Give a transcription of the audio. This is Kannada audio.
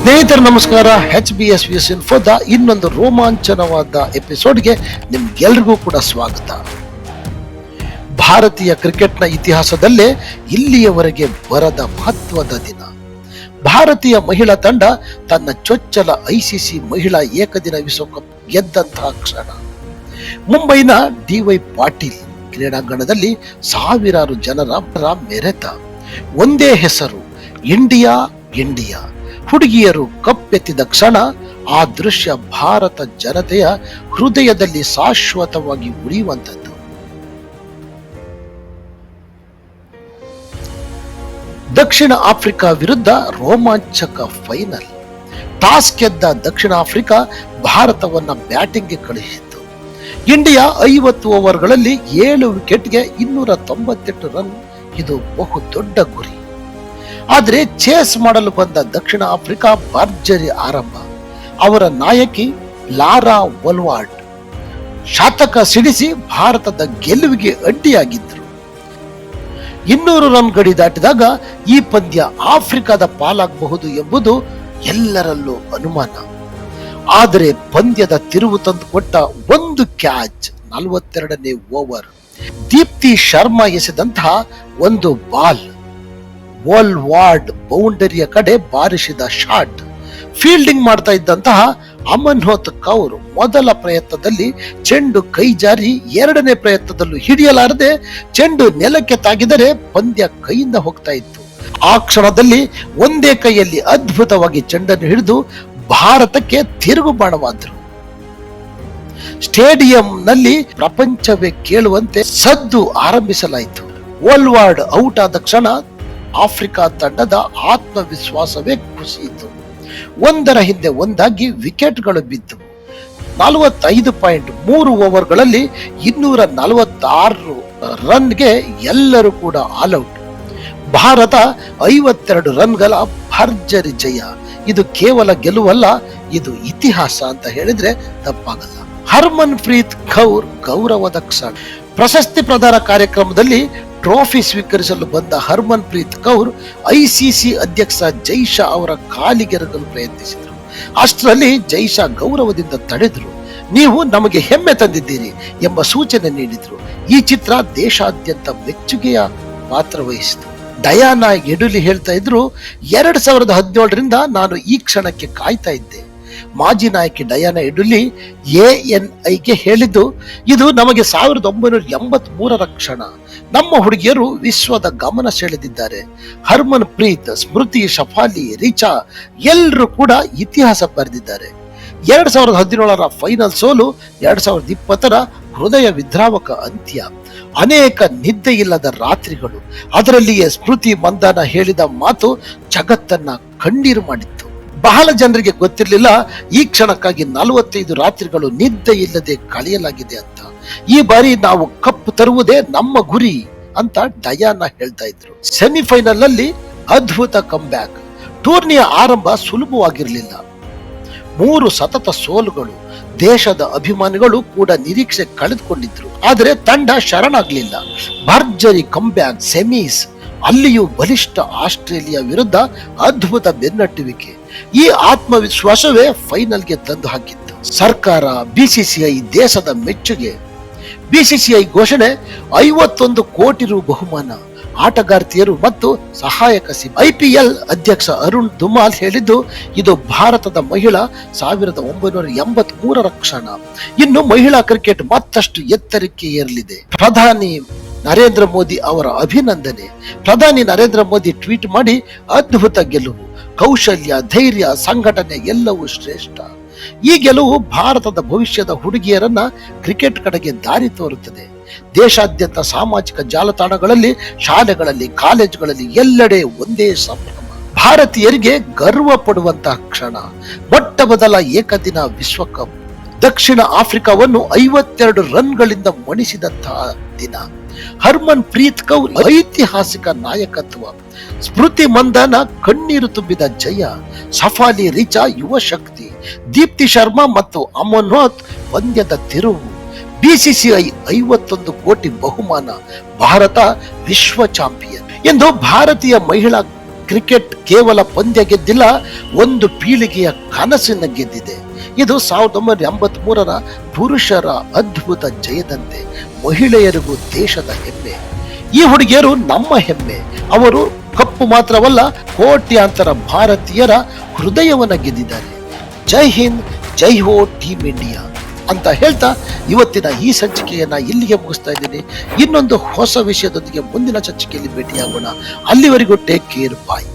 ಸ್ನೇಹಿತರು, ನಮಸ್ಕಾರ. ಎಚ್ ಬಿ ಎಸ್ ಎಸ್ ಇನ್ಫೋದ ಇನ್ನೊಂದು ರೋಮಾಂಚನವಾದ ಎಪಿಸೋಡ್ಗೆ ನಿಮ್ಗೆಲ್ರಿಗೂ ಕೂಡ ಸ್ವಾಗತ. ಭಾರತೀಯ ಕ್ರಿಕೆಟ್ನ ಇತಿಹಾಸದಲ್ಲೇ ಇಲ್ಲಿಯವರೆಗೆ ಬರದ ಮಹತ್ವದ ದಿನ. ಭಾರತೀಯ ಮಹಿಳಾ ತಂಡ ತನ್ನ ಚೊಚ್ಚಲ ಐಸಿಸಿ ಮಹಿಳಾ ಏಕದಿನ ವಿಶ್ವಕಪ್ ಗೆದ್ದಂತಹ ಕ್ಷಣ. ಮುಂಬೈನ ಡಿವೈ ಪಾಟೀಲ್ ಕ್ರೀಡಾಂಗಣದಲ್ಲಿ ಸಾವಿರಾರು ಜನರ ಮೆರೆತ. ಒಂದೇ ಹೆಸರು, ಇಂಡಿಯಾ ಇಂಡಿಯಾ. ಹುಡುಗಿಯರು ಕಪ್ಪೆತ್ತಿದ ಕ್ಷಣ ಆ ದೃಶ್ಯ ಭಾರತ ಜನತೆಯ ಹೃದಯದಲ್ಲಿ ಶಾಶ್ವತವಾಗಿ ಉಳಿಯುವಂಥದ್ದು. ದಕ್ಷಿಣ ಆಫ್ರಿಕಾ ವಿರುದ್ಧ ರೋಮಾಂಚಕ ಫೈನಲ್. ಟಾಸ್ ಗೆದ್ದ ದಕ್ಷಿಣ ಆಫ್ರಿಕಾ ಭಾರತವನ್ನ ಬ್ಯಾಟಿಂಗ್ಗೆ ಕಳುಹಿಸಿತ್ತು. ಇಂಡಿಯಾ ಐವತ್ತು ಓವರ್ಗಳಲ್ಲಿ ಏಳು ವಿಕೆಟ್ಗೆ ಇನ್ನೂರ ತೊಂಬತ್ತೆಂಟು ರನ್. ಇದು ಬಹು ದೊಡ್ಡ ಗುರಿ. ಆದರೆ ಚೇಸ್ ಮಾಡಲು ಬಂದ ದಕ್ಷಿಣ ಆಫ್ರಿಕಾ ಭರ್ಜರಿ ಆರಂಭ. ಅವರ ನಾಯಕಿ ಲಾರಾ ವಲ್ವಾರ್ಡ್ ಶಾತಕ ಸಿಡಿಸಿ ಭಾರತದ ಗೆಲುವಿಗೆ ಅಡ್ಡಿಯಾಗಿದ್ದರು. ಇನ್ನೂರು ರನ್ ಗಡಿ ದಾಟಿದಾಗ ಈ ಪಂದ್ಯ ಆಫ್ರಿಕಾದ ಪಾಲಾಗಬಹುದು ಎಂಬುದು ಎಲ್ಲರಲ್ಲೂ ಅನುಮಾನ. ಆದರೆ ಪಂದ್ಯದ ತಿರುವು ತಂದುಕೊಟ್ಟ ಒಂದು ಕ್ಯಾಚ್ ನಲವತ್ತೆರಡನೇ ಓವರ್ ದೀಪ್ತಿ ಶರ್ಮಾ ಎಸೆದಂತಹ ಒಂದು ಬಾಲ್. ವಾಲ್ ವಾರ್ಡ್ ಬೌಂಡರಿಯ ಕಡೆ ಬಾರಿಸಿದ ಶಾಟ್. ಫೀಲ್ಡಿಂಗ್ ಮಾಡ್ತಾ ಇದ್ದಂತಹ ಅಮನ್ಹೋತ್ ಕೌರ್ ಮೊದಲ ಪ್ರಯತ್ನದಲ್ಲಿ ಚೆಂಡು ಕೈ ಜಾರಿ ಎರಡನೇ ಪ್ರಯತ್ನದಲ್ಲೂ ಹಿಡಿಯಲಾರದೆ ಚೆಂಡು ನೆಲಕ್ಕೆ ತಾಗಿದರೆ ಪಂದ್ಯ ಕೈಯಿಂದ ಹೋಗ್ತಾ ಇತ್ತು. ಆ ಕ್ಷಣದಲ್ಲಿ ಒಂದೇ ಕೈಯಲ್ಲಿ ಅದ್ಭುತವಾಗಿ ಚೆಂಡನ್ನು ಹಿಡಿದು ಭಾರತಕ್ಕೆ ತಿರುಗುಬಾಣವಾದರು ಸ್ಟೇಡಿಯಂನಲ್ಲಿ ಪ್ರಪಂಚವೇ ಕೇಳುವಂತೆ ಸದ್ದು ಆರಂಭಿಸಲಾಯಿತು. ಓಲ್ವಾರ್ಡ್ ಔಟ್ ಆದ ಕ್ಷಣ ಆಫ್ರಿಕಾ ತಂಡದ ಆತ್ಮವಿಶ್ವಾಸವೇ ಕುಸಿಯಿತು. ಒಂದರ ಹಿಂದೆ ಒಂದಾಗಿ ವಿಕೆಟ್ಗಳು ಬಿದ್ದು ನಲವತ್ತೈದು ಪಾಯಿಂಟ್ ಮೂರು ಓವರ್ಗಳಲ್ಲಿ ಇನ್ನೂರ ನಲವತ್ತಾರು ರನ್ಗೆ ಎಲ್ಲರೂ ಕೂಡ ಆಲ್ಔಟ್ ಭಾರತ ಐವತ್ತೆರಡು ರನ್ಗಳ ಭರ್ಜರಿ ಜಯ. ಇದು ಕೇವಲ ಗೆಲುವಲ್ಲ, ಇದು ಇತಿಹಾಸ ಅಂತ ಹೇಳಿದ್ರೆ ತಪ್ಪಾಗಲ್ಲ. ಹರ್ಮನ್ ಪ್ರೀತ್ ಕೌರ್ ಗೌರವದ ಕ್ಷಣ. ಪ್ರಶಸ್ತಿ ಪ್ರದಾನ ಕಾರ್ಯಕ್ರಮದಲ್ಲಿ ಟ್ರೋಫಿ ಸ್ವೀಕರಿಸಲು ಬಂದ ಹರ್ಮನ್ ಪ್ರೀತ್ ಕೌರ್ ಐಸಿಸಿ ಅಧ್ಯಕ್ಷ ಜೈಶಾ ಅವರ ಕಾಲಿಗೆರಗಲು ಪ್ರಯತ್ನಿಸಿದರು. ಅಷ್ಟರಲ್ಲಿ ಜೈಶಾ ಗೌರವದಿಂದ ತಡೆದರು. ನೀವು ನಮಗೆ ಹೆಮ್ಮೆ ತಂದಿದ್ದೀರಿ ಎಂಬ ಸೂಚನೆ ನೀಡಿದರು. ಈ ಚಿತ್ರ ದೇಶಾದ್ಯಂತ ಮೆಚ್ಚುಗೆಯ ಪಾತ್ರ ವಹಿಸಿತು. ಡಯಾನಾ ಎಡುಲಿ ಹೇಳ್ತಾ ಇದ್ರು, ಎರಡ್ ಸಾವಿರದ ಹದಿನೇಳರಿಂದ ನಾನು ಈ ಕ್ಷಣಕ್ಕೆ ಕಾಯ್ತಾ ಇದ್ದೆ. ಮಾಜಿ ನಾಯಕಿ ಡಯಾನ ಇಡುಲಿ ಎ ಎನ್ ಐಗೆ ಹೇಳಿದ್ದು, ಇದು ನಮಗೆ ಸಾವಿರದ ಒಂಬೈನೂರ ಎಂಬತ್ ಮೂರರ ಕ್ಷಣ. ನಮ್ಮ ಹುಡುಗಿಯರು ವಿಶ್ವದ ಗಮನ ಸೆಳೆದಿದ್ದಾರೆ. ಹರ್ಮನ್ ಪ್ರೀತ್, ಸ್ಮೃತಿ, ಶಫಾಲಿ, ರಿಚಾ ಎಲ್ಲರೂ ಕೂಡ ಇತಿಹಾಸ ಬರೆದಿದ್ದಾರೆ. ಎರಡ್ ಸಾವಿರದ ಹದಿನೇಳರ ಫೈನಲ್ ಸೋಲು, ಎರಡ್ ಸಾವಿರದ ಇಪ್ಪತ್ತರ ಹೃದಯ ವಿದ್ರಾವಕ ಅಂತ್ಯ. ಅನೇಕ ನಿದ್ದೆ ಇಲ್ಲದ ರಾತ್ರಿಗಳು. ಅದರಲ್ಲಿಯೇ ಸ್ಮೃತಿ ಮಂದಾನ ಹೇಳಿದ ಮಾತು ಜಗತ್ತನ್ನ ಕಣ್ಣೀರು ಮಾಡಿತ್ತು. ಬಹಳ ಜನರಿಗೆ ಗೊತ್ತಿರಲಿಲ್ಲ, ಈ ಕ್ಷಣಕ್ಕಾಗಿ ನಲವತ್ತೈದು ರಾತ್ರಿಗಳು ನಿದ್ದೆ ಇಲ್ಲದೆ ಕಳೆಯಲಾಗಿದೆ ಅಂತ. ಈ ಬಾರಿ ನಾವು ಕಪ್ಪು ತರುವುದೇ ನಮ್ಮ ಗುರಿ ಅಂತ ಡಯಾನ ಹೇಳ್ತಾ ಇದ್ರು. ಸೆಮಿಫೈನಲ್ ಅಲ್ಲಿ ಅದ್ಭುತ ಕಂಬ್ಯಾಕ್ ಟೂರ್ನಿಯ ಆರಂಭ ಸುಲಭವಾಗಿರಲಿಲ್ಲ. ಮೂರು ಸತತ ಸೋಲುಗಳು, ದೇಶದ ಅಭಿಮಾನಿಗಳು ಕೂಡ ನಿರೀಕ್ಷೆ ಕಳೆದುಕೊಂಡಿದ್ರು. ಆದರೆ ತಂಡ ಶರಣಾಗಲಿಲ್ಲ. ಭರ್ಜರಿ ಕಂಬ್ಯಾಕ್ ಸೆಮೀಸ್, ಅಲ್ಲಿಯೂ ಬಲಿಷ್ಠ ಆಸ್ಟ್ರೇಲಿಯಾ ವಿರುದ್ಧ ಅದ್ಭುತ ಬೆನ್ನಟ್ಟುವಿಕೆ. ಈ ಆತ್ಮವಿಶ್ವಾಸವೇ ಫೈನಲ್ಗೆ ತಂದು ಹಾಕಿತ್ತು. ಸರ್ಕಾರ ಬಿಸಿಸಿಐ ದೇಶದ ಮೆಚ್ಚುಗೆ. ಬಿಸಿಸಿಐ ಘೋಷಣೆ, ಐವತ್ತೊಂದು ಕೋಟಿ ರು ಬಹುಮಾನ. ಆಟಗಾರ್ತಿಯರು ಮತ್ತು ಸಹಾಯಕ ಸಿ ಐಪಿಎಲ್ ಅಧ್ಯಕ್ಷ ಅರುಣ್ ದುಮಾಲ್ ಹೇಳಿದ್ದು, ಇದು ಭಾರತದ ಮಹಿಳಾ ಸಾವಿರದ ಒಂಬೈನೂರ ಎಂಬತ್ ಮೂರರ ಕ್ಷಣ. ಇನ್ನು ಮಹಿಳಾ ಕ್ರಿಕೆಟ್ ಮತ್ತಷ್ಟು ಎತ್ತರಕ್ಕೆ ಏರಲಿದೆ. ಪ್ರಧಾನಿ ನರೇಂದ್ರ ಮೋದಿ ಅವರ ಅಭಿನಂದನೆ. ಪ್ರಧಾನಿ ನರೇಂದ್ರ ಮೋದಿ ಟ್ವೀಟ್ ಮಾಡಿ ಅದ್ಭುತ ಗೆಲುವು. ಕೌಶಲ್ಯ, ಧೈರ್ಯ, ಸಂಘಟನೆ ಎಲ್ಲವೂ ಶ್ರೇಷ್ಠ. ಈ ಗೆಲುವು ಭಾರತದ ಭವಿಷ್ಯದ ಹುಡುಗಿಯರನ್ನ ಕ್ರಿಕೆಟ್ ಕಡೆಗೆ ದಾರಿ ತೋರುತ್ತದೆ. ದೇಶಾದ್ಯಂತ ಸಾಮಾಜಿಕ ಜಾಲತಾಣಗಳಲ್ಲಿ, ಶಾಲೆಗಳಲ್ಲಿ, ಕಾಲೇಜುಗಳಲ್ಲಿ ಎಲ್ಲೆಡೆ ಒಂದೇ ಸಂಭ್ರಮ. ಭಾರತೀಯರಿಗೆ ಗರ್ವ ಪಡುವಂತಹ ಕ್ಷಣ. ಮೊಟ್ಟ ಮೊದಲ ಏಕದಿನ ವಿಶ್ವಕಪ್. ದಕ್ಷಿಣ ಆಫ್ರಿಕಾವನ್ನು ಐವತ್ತೆರಡು ರನ್ಗಳಿಂದ ಮಣಿಸಿದಂತಹ ದಿನ. ಹರ್ಮನ್ ಪ್ರೀತ್ ಕೌರ್ ಐತಿಹಾಸಿಕ ನಾಯಕತ್ವ. ಸ್ಮೃತಿ ಮಂದನ, ಕಣ್ಣೀರು ತುಂಬಿದ ಜಯ, ಸಫಾಲಿ ರಿಚಾ ಯುವ ಶಕ್ತಿ, ದೀಪ್ತಿ ಶರ್ಮಾ ಮತ್ತು ಅಮನ್ಹೋತ್ ಪಂದ್ಯದ ತಿರುವು. ಬಿಸಿಸಿಐ ಐವತ್ತೊಂದು ಕೋಟಿ ಬಹುಮಾನ, ಭಾರತ ವಿಶ್ವ ಚಾಂಪಿಯನ್. ಎಂದು ಭಾರತೀಯ ಮಹಿಳಾ ಕ್ರಿಕೆಟ್ ಕೇವಲ ಪಂದ್ಯ ಗೆದ್ದಿಲ್ಲ, ಒಂದು ಪೀಳಿಗೆಯ ಕನಸಿನ ಗೆದ್ದಿದೆ. ಇದು ಸಾವಿರದ ಒಂಬೈನೂರ ಎಂಬತ್ ಮೂರರ ಪುರುಷರ ಅದ್ಭುತ ಜಯದಂತೆ ಮಹಿಳೆಯರಿಗೂ ದೇಶದ ಹೆಮ್ಮೆ. ಈ ಹುಡುಗಿಯರು ನಮ್ಮ ಹೆಮ್ಮೆ. ಅವರು ಕಪ್ಪು ಮಾತ್ರವಲ್ಲ, ಕೋಟ್ಯಾಂತರ ಭಾರತೀಯರ ಹೃದಯವನ್ನು ಗೆದ್ದಿದ್ದಾರೆ ಜೈ ಹಿಂದ್, ಜೈ ಹೋ ಟೀಮ್ ಇಂಡಿಯಾ ಅಂತ ಹೇಳ್ತಾ ಇವತ್ತಿನ ಈ ಸಂಚಿಕೆಯನ್ನು ಇಲ್ಲಿಗೆ ಮುಗಿಸ್ತಾ ಇದ್ದೀನಿ. ಇನ್ನೊಂದು ಹೊಸ ವಿಷಯದೊಂದಿಗೆ ಮುಂದಿನ ಸಂಚಿಕೆಯಲ್ಲಿ ಭೇಟಿಯಾಗೋಣ. ಅಲ್ಲಿವರೆಗೂ ಟೇಕ್ ಕೇರ್ ಬಾಯ್